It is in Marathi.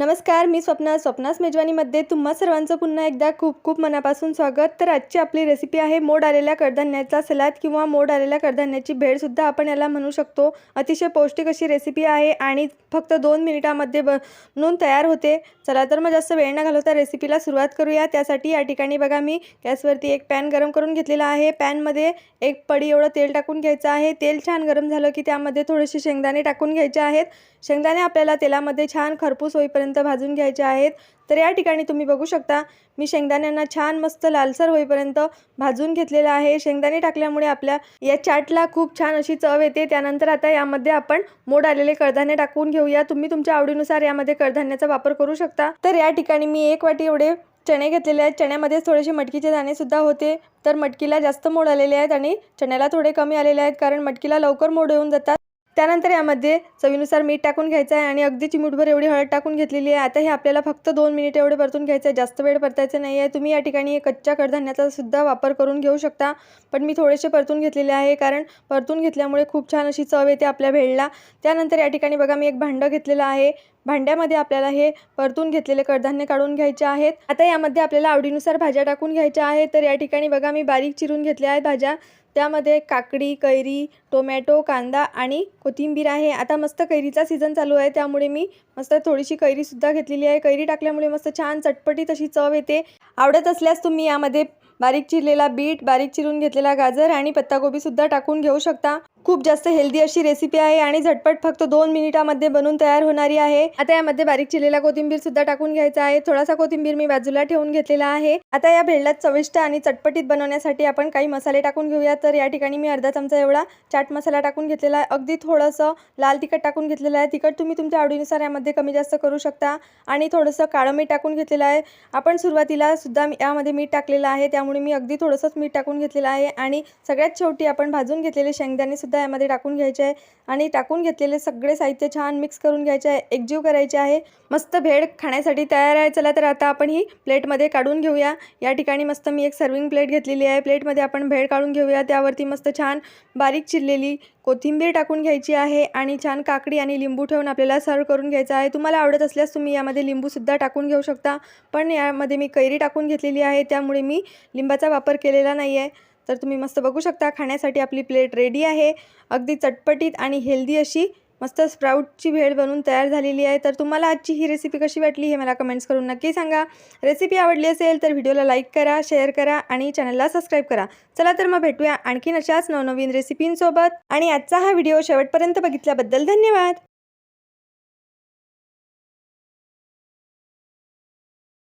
नमस्कार मी स्वप्ना स्वप्नास मेजवानीमध्ये तुम्हा सर्वांचं पुन्हा एकदा खूप खूप मनापासून स्वागत. तर आजची आपली रेसिपी आहे मोड आलेल्या कडधान्याचा सलाद किंवा मोड आलेल्या कडधान्याची भेळसुद्धा आपण याला म्हणू शकतो. अतिशय पौष्टिक अशी रेसिपी आहे आणि फक्त दोन मिनिटामध्ये बनून तयार होते. चला तर मग जास्त वेळ न घालवता रेसिपीला सुरुवात करूया. त्यासाठी या ठिकाणी बघा मी गॅसवरती एक पॅन गरम करून घेतलेला आहे. पॅनमध्ये एक पडी एवढं तेल टाकून घ्यायचं आहे. तेल छान गरम झालं की त्यामध्ये थोडेसे शेंगदाणे टाकून घ्यायचे आहेत. शेंगदाणे आपल्याला तेलामध्ये छान खरपूस होईपर्यंत भाजून घ्यायचे आहेत. तर या ठिकाणी तुम्ही बघू शकता मी शेंगदाण्यांना छान मस्त लालसर होईपर्यंत भाजून घेतलेलं आहे. शेंगदाणे टाकल्यामुळे आपल्या या चाटला खूप छान अशी चव येते. त्यानंतर आता यामध्ये आपण मोड आलेले कडधान्य टाकून घेऊया. तुम्ही तुमच्या आवडीनुसार यामध्ये कडधान्याचा वापर करू शकता. तर या ठिकाणी मी एक वाटी एवढे चणे घेतलेले आहेत. चण्यामध्येच थोडेसे मटकीचे दाणेसुद्धा होते. तर मटकीला जास्त मोड आलेले आहेत आणि चण्याला थोडे कमी आलेले आहेत कारण मटकीला लवकर मोड येऊन जातात. त्यानंतर यामध्ये चवीनुसार मीठ टाकून घ्यायचं आहे आणि अगदी चिमूटभर एवढी हळद टाकून घेतलेली आहे. आता हे आपल्याला फक्त दोन मिनिट एवढे परतून घ्यायचं आहे. जास्त वेळ परतायचं नाही आहे. तुम्ही या ठिकाणी कच्च्या कडधान्याचा सुद्धा वापर करून घेऊ शकता. पण मी थोडेसे परतून घेतलेले आहे कारण परतून घेतल्यामुळे खूप छान अशी चव येते आपल्या भेळला. त्यानंतर या ठिकाणी बघा मी एक भांडं घेतलेलं आहे. भांड्यामध्ये आपल्याला हे परतून घेतलेले कडधान्य काढून घ्यायचे आहेत. आता यामध्ये आपल्याला आवडीनुसार भाज्या टाकून घ्यायच्या आहेत. तर या ठिकाणी बघा मी बारीक चिरून घेतल्या आहेत भाज्या. त्यामध्ये काकडी कैरी टोमॅटो कांदा आणि कोथिंबीर आहे. आता मस्त कैरीचा सीझन चालू आहे त्यामुळे मी मस्त थोडीशी कैरीसुद्धा घेतलेली आहे. कैरी टाकल्यामुळे मस्त छान चटपटीत अशी चव येते. आवडत असल्यास तुम्ही यामध्ये बारीक चिरलेला बीट बारीक चिरून घेतलेला गाजर आणि पत्ताकोबीसुद्धा टाकून घेऊ शकता. खूप जास्त हेल्दी अशी रेसिपी आहे आणि झटपट फक्त दोन मिनिटामध्ये बनून तयार होणारी आहे. आता यामध्ये बारीक चिरलेला कोथिंबीर सुद्धा टाकून घ्यायचा आहे. थोडासा कोथिंबीर मी बाजूला ठेवून घेतलेला आहे. आता या भेळला चविष्ट आणि चटपटीत बनवण्यासाठी आपण काही मसाले टाकून घेऊयात. तर या ठिकाणी मी अर्धा चमचा एवढा चाट मसाला टाकून घेतलेला आहे. अगदी थोडंसं लाल तिखट टाकून घेतलेलं आहे. तिखट तुम्ही तुमच्या आवडीनुसार यामध्ये कमी जास्त करू शकता. आणि थोडंसं काळं मीठ टाकून घेतलेलं आहे. आपण सुरुवातीला सुद्धा मी- यामध्ये मीठ टाकलेलं आहे. त्यामुळे मी अगदी थोडंसंच मीठ टाकून घेतलेलं आहे. आणि सगळ्यात शेवटी आपण भाजून घेतलेले शेंगदाणेसुद्धा यामध्ये टाकून घ्यायचे आहे. आणि टाकून घेतलेले सगळे साहित्य छान मिक्स करून घ्यायचे आहे. एकजीव करायचे आहे. मस्त भेळ खाण्यासाठी तयार आहे. चला तर आता आपण ही प्लेटमध्ये काढून घेऊया. या ठिकाणी मस्त मी एक सर्विंग प्लेट घेतलेली आहे. प्लेटमध्ये आपण भेळ काढून घेऊया त्यावरती मस्त छान बारीक चिरलेली कोथिंबीर टाकून घ्यायची आहे आणि छान काकडी आणि लिंबू ठेवून आपल्याला सर्व करून घ्यायचं आहे. तुम्हाला आवडत असल्यास तुम्ही यामध्ये लिंबूसुद्धा टाकून घेऊ शकता. पण यामध्ये मी कैरी टाकून घेतलेली आहे त्यामुळे मी लिंबाचा वापर केलेला नाही आहे तर तुम्ही मस्त बघू शकता खाण्यासाठी आपली प्लेट रेडी आहे. अगदी चटपटीत आणि हेल्दी अशी मस्त स्प्राऊटची भेळ बनवून तयार झालेली आहे. तर तुम्हाला आजची ही रेसिपी कशी वाटली हे मला कमेंट्स करून नक्की सांगा. रेसिपी आवडली असेल तर व्हिडिओला लाईक करा शेअर करा आणि चॅनलला सबस्क्राईब करा. चला तर मग भेटूया आणखीन अशाच नवनवीन रेसिपींसोबत आणि आजचा हा व्हिडिओ शेवटपर्यंत बघितल्याबद्दल धन्यवाद.